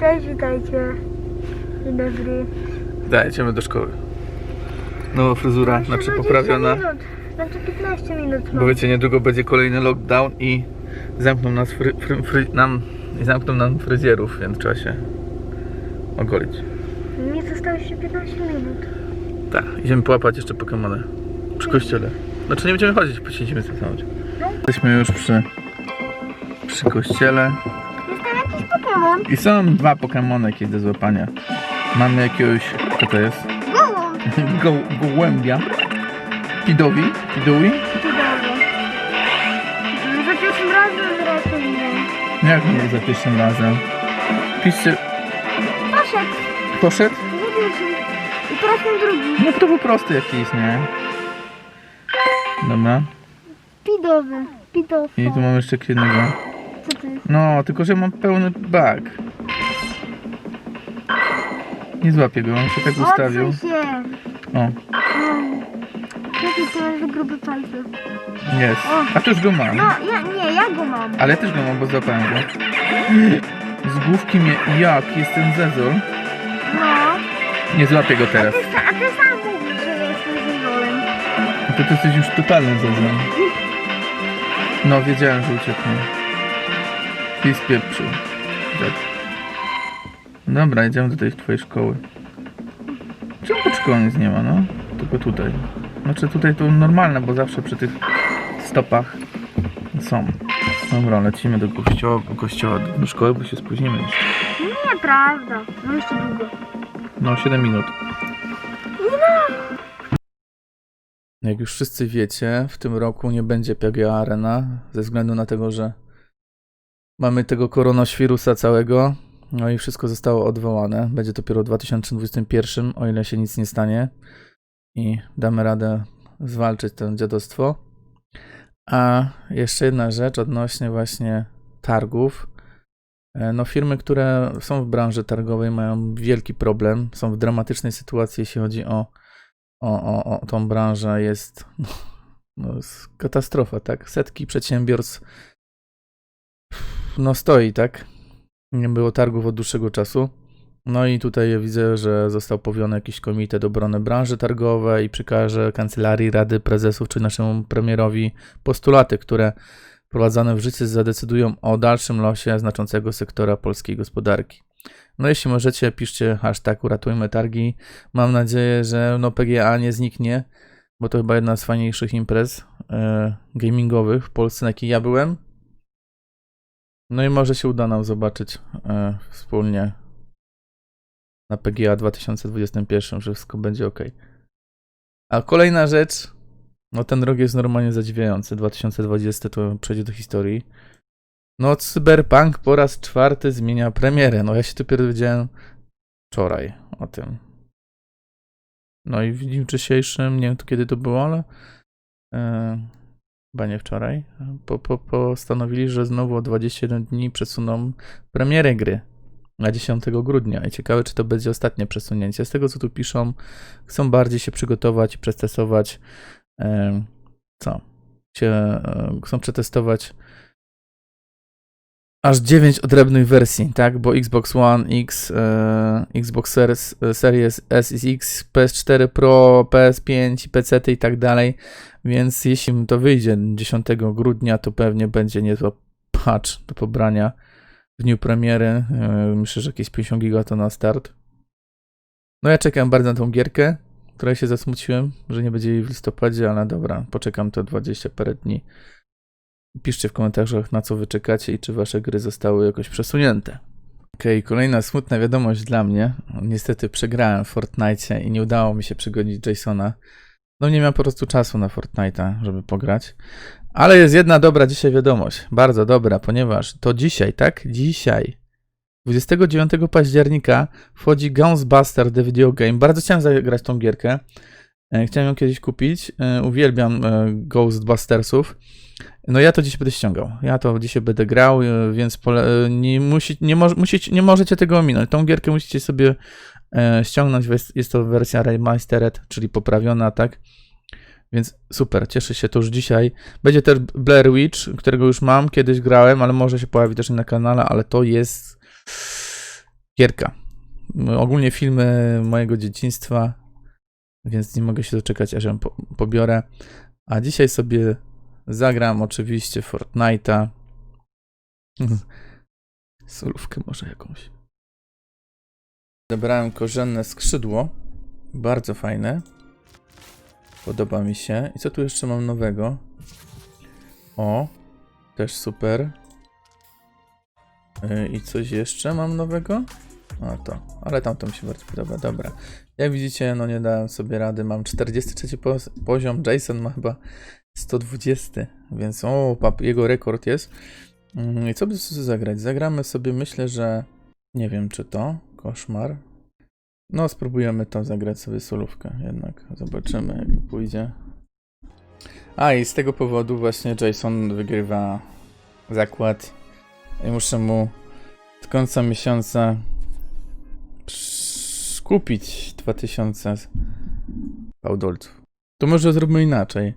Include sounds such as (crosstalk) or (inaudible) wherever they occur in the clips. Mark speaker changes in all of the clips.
Speaker 1: Cześć, witajcie. Dzień dobry.
Speaker 2: Daj, idziemy do szkoły. Nowa fryzura, znaczy poprawiona.
Speaker 1: Minut. Znaczy 15 minut
Speaker 2: Bo
Speaker 1: mam.
Speaker 2: wiecie, niedługo będzie kolejny lockdown i zamkną nas fry, fry, fry, nam, i zamkną nam fryzjerów, więc trzeba się ogolić.
Speaker 1: Mi zostało jeszcze 15 minut.
Speaker 2: Tak, idziemy połapać jeszcze Pokemony przy kościele. Znaczy nie będziemy chodzić, posiedzimy sobie samochodzie. Jesteśmy już przy, przy kościele
Speaker 1: jakiś Pokémon.
Speaker 2: i są dwa Pokemony jakieś do złapania. Mamy jakiegoś, co to jest?
Speaker 1: Gołąb. (laughs)
Speaker 2: Go, gołębia. Pidowi.
Speaker 1: Cudownie. No, Za pierwszym razem nie.
Speaker 2: Jak nie za pierwszym razem? Piszcie,
Speaker 1: Poszedł.
Speaker 2: poszedł?
Speaker 1: Zgubił się. I teraz ten drugi.
Speaker 2: No to po prostu jakiś, nie? Dobra.
Speaker 1: Pidowy. Pidowy.
Speaker 2: I tu mam jeszcze jednego.
Speaker 1: Co to jest?
Speaker 2: No, tylko że mam pełny bag. Nie złapię go, on się tak ustawił.
Speaker 1: Odsuń się.
Speaker 2: O,
Speaker 1: Mm. Jaki to jest gruby palce?
Speaker 2: jest. A tu już go mam.
Speaker 1: No, ja, nie, ja go mam.
Speaker 2: Ale ja też go mam, bo złapałem go. (gasps) Z główki mnie... Jak? Jest ten zezol?
Speaker 1: No.
Speaker 2: Nie złapię go teraz.
Speaker 1: ty, sa- a ty sam mówisz, że jestem zezolem.
Speaker 2: No to ty jesteś już totalny zezol. No, wiedziałem, że ucieknie. I spieprzył. Tak. Dobra, idziemy do tej twojej szkoły. Czemu pod szkołą nic nie ma, no? Tylko tutaj. Znaczy tutaj to normalne, bo zawsze przy tych stopach są. Dobra, lecimy do kościoła, do kościoła, do szkoły, bo się spóźnimy jeszcze.
Speaker 1: Nieprawda. No jeszcze długo.
Speaker 2: No, 7 minut. Jak już wszyscy wiecie, w tym roku nie będzie PGA Arena, ze względu na tego, że mamy tego koronawirusa całego, no i wszystko zostało odwołane. Będzie dopiero w 2021, o ile się nic nie stanie i damy radę zwalczyć to dziadostwo. A jeszcze jedna rzecz odnośnie właśnie targów. E, No, firmy, które są w branży targowej, mają wielki problem, są w dramatycznej sytuacji, jeśli chodzi o, o, o, o tą branżę. Jest, no, no, jest katastrofa, tak? Setki przedsiębiorstw no stoi, tak? Nie było targów od dłuższego czasu. No i tutaj widzę, że został powołany jakiś komitet obrony branży targowej i przekaże kancelarii Rady Prezesów czy naszemu premierowi postulaty, które wprowadzone w życie zadecydują o dalszym losie znaczącego sektora polskiej gospodarki. No jeśli możecie, piszcie hashtag uratujmy targi. Mam nadzieję, że no PGA nie zniknie, bo to chyba jedna z fajniejszych imprez e, gamingowych w Polsce, na jakiej ja byłem. No i może się uda nam zobaczyć e, wspólnie na PGA 2021, że wszystko będzie ok. A kolejna rzecz, no ten rok jest normalnie zadziwiający. 2020 to przejdzie do historii. No Cyberpunk po raz czwarty zmienia premierę. No ja się dopiero dowiedziałem wczoraj o tym. No i w dniu dzisiejszym, nie wiem kiedy to było, ale e, chyba nie wczoraj, po, po, postanowili, że znowu o 21 dni przesuną premierę gry na 10 grudnia. I ciekawe, czy to będzie ostatnie przesunięcie. Z tego, co tu piszą, chcą bardziej się przygotować i przetestować co? Się, e, chcą przetestować aż 9 odrębnych wersji, tak? Bo Xbox One X, e, Xbox Series, Series S X, PS4 Pro, PS5, PC i tak dalej. Więc jeśli to wyjdzie 10 grudnia, to pewnie będzie niezła patch do pobrania w dniu premiery. E, myślę, że jakieś 50 giga to na start. No ja czekam bardzo na tą gierkę, której się zasmuciłem, że nie będzie jej w listopadzie, ale dobra, poczekam te 20 parę dni. Piszcie w komentarzach, na co wy czekacie i czy wasze gry zostały jakoś przesunięte. Okej, kolejna smutna wiadomość dla mnie. Niestety przegrałem w Fortnite i nie udało mi się przygonić Jasona. No nie miałem po prostu czasu na Fortnite'a, żeby pograć. Ale jest jedna dobra dzisiaj wiadomość. Bardzo dobra, ponieważ to dzisiaj, tak? Dzisiaj. 29 października wchodzi Ghostbuster The Video Game. Bardzo chciałem zagrać tą gierkę. E, Chciałem ją kiedyś kupić. E, Uwielbiam e, Ghostbustersów. No ja to dzisiaj będę ściągał. Ja to dzisiaj będę grał, więc pole- nie, musi, nie, mo- nie możecie tego ominąć. Tą gierkę musicie sobie ściągnąć. Jest to wersja remastered, czyli poprawiona, tak? Więc super, cieszę się to już dzisiaj. Będzie też Blair Witch, którego już mam, kiedyś grałem, ale może się pojawi też na kanale, ale to jest gierka. Ogólnie filmy mojego dzieciństwa, więc nie mogę się doczekać, aż ją po, pobiorę. A dzisiaj sobie zagram oczywiście Fortnite'a. Solówkę może jakąś. Zebrałem korzenne skrzydło. Bardzo fajne. Podoba mi się. I co tu jeszcze mam nowego? O, też super. Yy, I coś jeszcze mam nowego? A to, ale tamto mi się bardzo podoba, dobra. Jak widzicie, no nie dałem sobie rady, mam 43 poz- poziom, Jason ma chyba 120, więc o, pap, jego rekord jest. Mm, I co by sobie zagrać? Zagramy sobie, myślę, że nie wiem czy to, koszmar. No, spróbujemy to zagrać sobie solówkę jednak, zobaczymy jak pójdzie. A i z tego powodu właśnie Jason wygrywa zakład i muszę mu do końca miesiąca kupić 2000 fałdolców. To może zrobimy inaczej.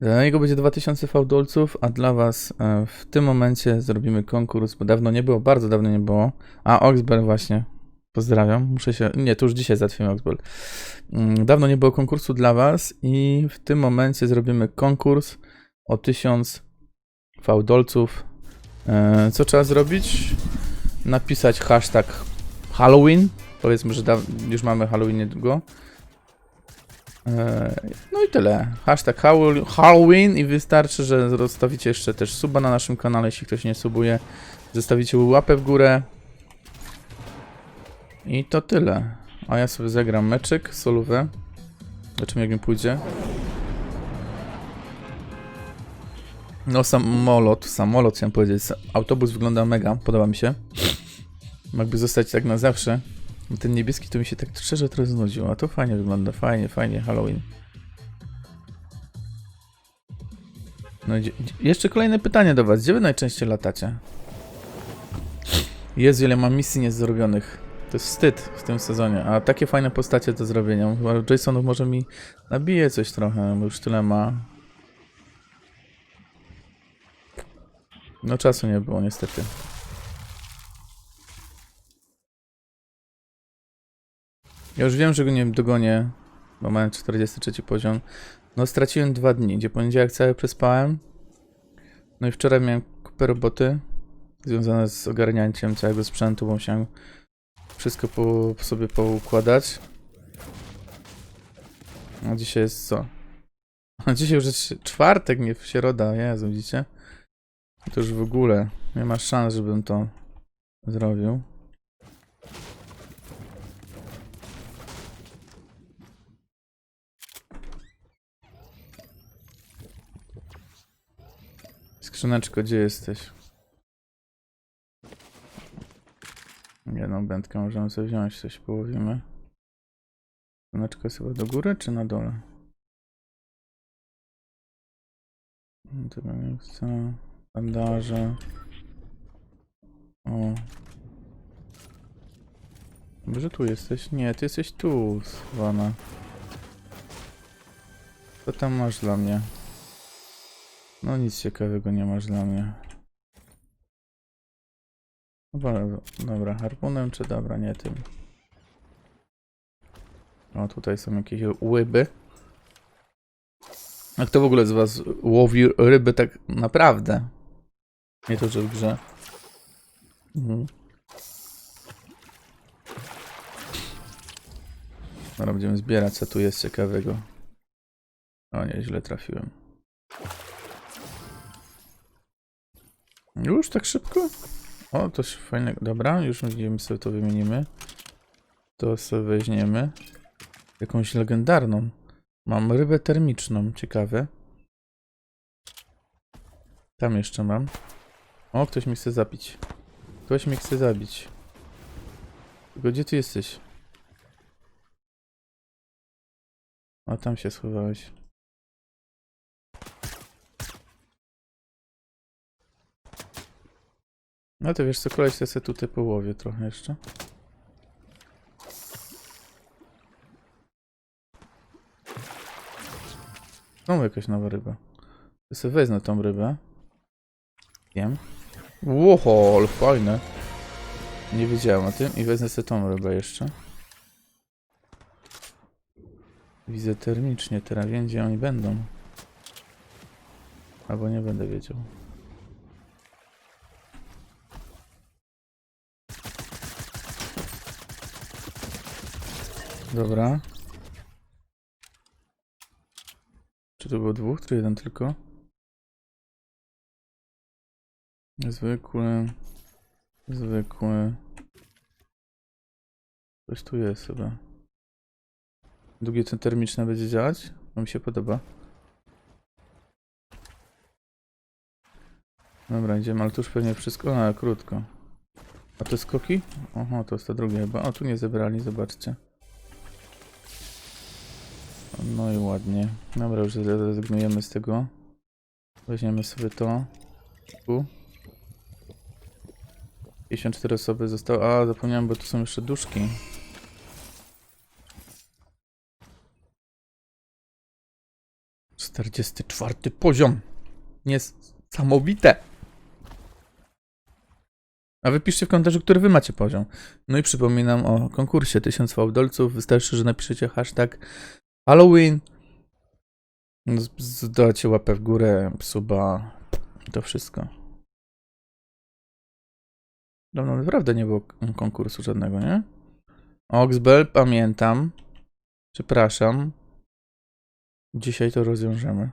Speaker 2: Dla niego będzie 2000 fałdolców, a dla was e, w tym momencie zrobimy konkurs, bo dawno nie było, bardzo dawno nie było. A Oxbel właśnie, pozdrawiam, muszę się, nie, to już dzisiaj załatwiłem Oxbel. Mm, Dawno nie było konkursu dla was i w tym momencie zrobimy konkurs o 1000 fałdolców. E, Co trzeba zrobić? Napisać hashtag Halloween. Powiedzmy, że już mamy Halloween niedługo. E, No i tyle. Hashtag Hall- Halloween i wystarczy, że zostawicie jeszcze też suba na naszym kanale, jeśli ktoś nie subuje. Zostawicie łapę w górę. I to tyle. A ja sobie zagram meczyk, solówę. Zobaczymy jak mi pójdzie. No samolot, samolot chciałem powiedzieć. Autobus wygląda mega, podoba mi się. Mógłby zostać tak na zawsze. Ten niebieski to mi się tak szczerze trochę znudził, a to fajnie wygląda, fajnie, fajnie, Halloween. No jeszcze kolejne pytanie do was. Gdzie wy najczęściej latacie? Jezu, ile mam misji niezrobionych. To jest wstyd w tym sezonie, a takie fajne postacie do zrobienia. Chyba Jasonów może mi nabije coś trochę, bo już tyle ma. No czasu nie było niestety. Ja już wiem, że go nie dogonię, bo mam 43 poziom. No straciłem dwa dni, gdzie poniedziałek cały przespałem. No i wczoraj miałem kupę roboty związane z ogarnięciem całego sprzętu, bo musiałem wszystko po, sobie poukładać. A dzisiaj jest co? A dzisiaj już jest czwartek, nie w środa, Jezu, widzicie? To już w ogóle nie ma szans, żebym to zrobił. Skrzyneczko, gdzie jesteś? Jedną wędkę możemy sobie wziąć, coś połowimy. Skrzyneczka jest chyba do góry, czy na dole? Tego chcę. Bandaże. O. Może tu jesteś? Nie, ty jesteś tu, Swana. Co tam masz dla mnie? No nic ciekawego nie masz dla mnie. Dobra, dobra, harpunem czy dobra, nie tym. O, tutaj są jakieś łyby. A kto w ogóle z was łowi ryby tak naprawdę? Nie to, że w grze. Mhm. Dobra, będziemy zbierać, co tu jest ciekawego. O nie, źle trafiłem. Już tak szybko? O, coś fajnego. Dobra, już widzimy sobie to wymienimy. To sobie weźmiemy. Jakąś legendarną. Mam rybę termiczną, ciekawe. Tam jeszcze mam. O, ktoś mi chce zabić. Ktoś mi chce zabić. Tylko gdzie ty jesteś? A tam się schowałeś. No to wiesz co, koleś to sobie tutaj połowię trochę jeszcze. Znowu jakaś nowa ryba. Ja sobie wezmę tą rybę. Wiem. Łoho, ale fajne. Nie wiedziałem o tym i wezmę sobie tą rybę jeszcze. Widzę termicznie, teraz gdzie oni będą. Albo nie będę wiedział. Dobra. Czy to było dwóch, czy jeden tylko? Zwykły. Zwykły. Coś tu jest chyba. Długie to termiczne będzie działać? To mi się podoba. Dobra, idziemy, ale tu już pewnie wszystko. A, krótko. A to skoki? Oho, to jest to drugie chyba. O, tu nie zebrali, zobaczcie. No i ładnie. Dobra, już zrezygnujemy z tego. Weźmiemy sobie to. Tu. 54 osoby zostały. A, zapomniałem, bo tu są jeszcze duszki. Czterdziesty czwarty poziom. Niesamowite. A wy piszcie w komentarzu, który wy macie poziom. No i przypominam o konkursie 1000 fałdolców. Wystarczy, że napiszecie hashtag Halloween. Z- Zdacie łapę w górę, suba. To wszystko. Dawno naprawdę nie było konkursu żadnego, nie? Oxbell, pamiętam. Przepraszam. Dzisiaj to rozwiążemy.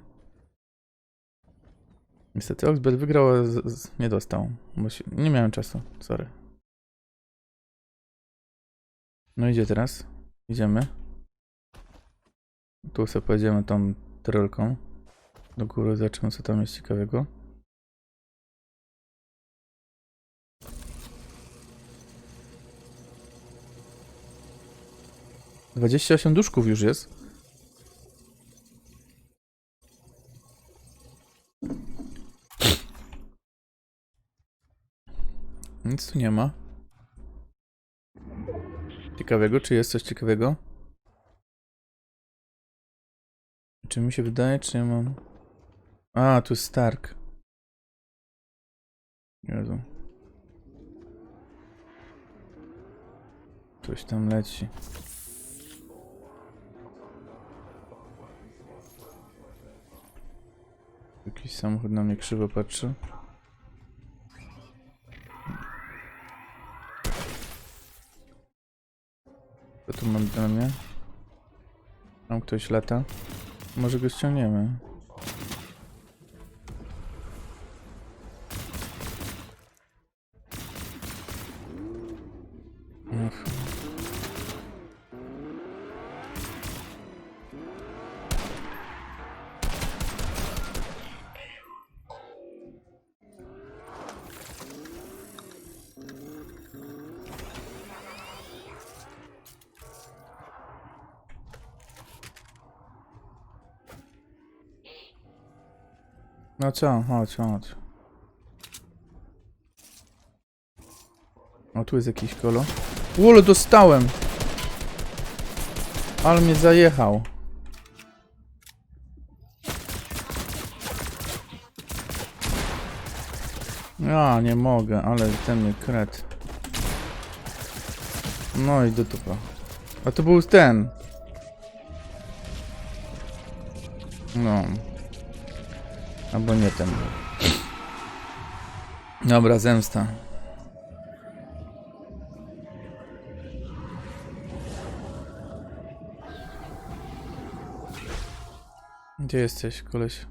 Speaker 2: Niestety Oxbell wygrał, a z, z, nie dostał. Się, nie miałem czasu, sorry. No idzie teraz. Idziemy. Tu sobie pojedziemy tą trolką. Do góry zobaczymy co tam jest ciekawego. Dwadzieścia osiem duszków już jest. Nic tu nie ma. Ciekawego, czy jest coś ciekawego? Czy mi się wydaje, czy ja mam... A, tu jest Stark. Jezu. Coś tam leci. Jakiś samochód na mnie krzywo patrzy. Co tu mam dla mnie? Tam ktoś lata. Może go ściągniemy. No co, chodź, chodź. O, tu jest jakiś kolo. Ule, dostałem! Ale mnie zajechał. Ja nie mogę, ale ten mnie kret. No i do tupa. A to był ten. No. Albo nie ten. Dobra, zemsta. Gdzie jesteś, koleś?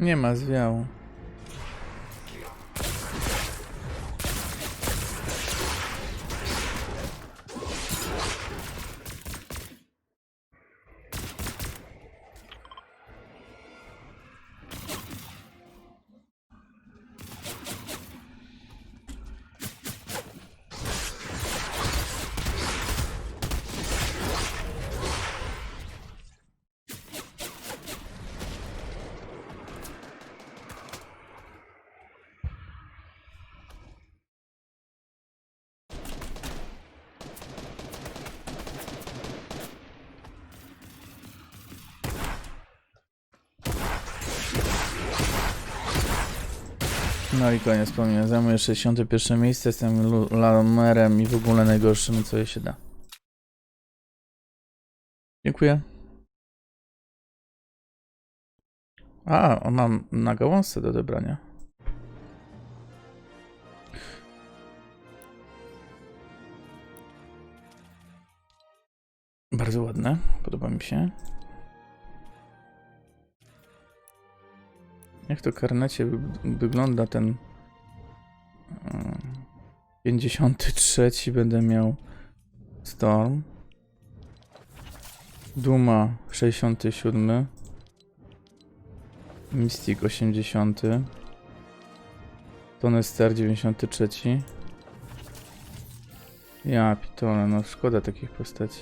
Speaker 2: Nie ma zwiału. No i koniec wspomnienia. Zajmuję 61 miejsce, jestem lamerem i w ogóle najgorszym, co się da. Dziękuję. A, on mam na gałązce do odebrania. Bardzo ładne, podoba mi się. Jak to karnecie wy- wygląda ten mm, 53 będę miał Storm. Duma 67. Mystic 80. Tony Star 93. Ja pitole, no szkoda takich postaci.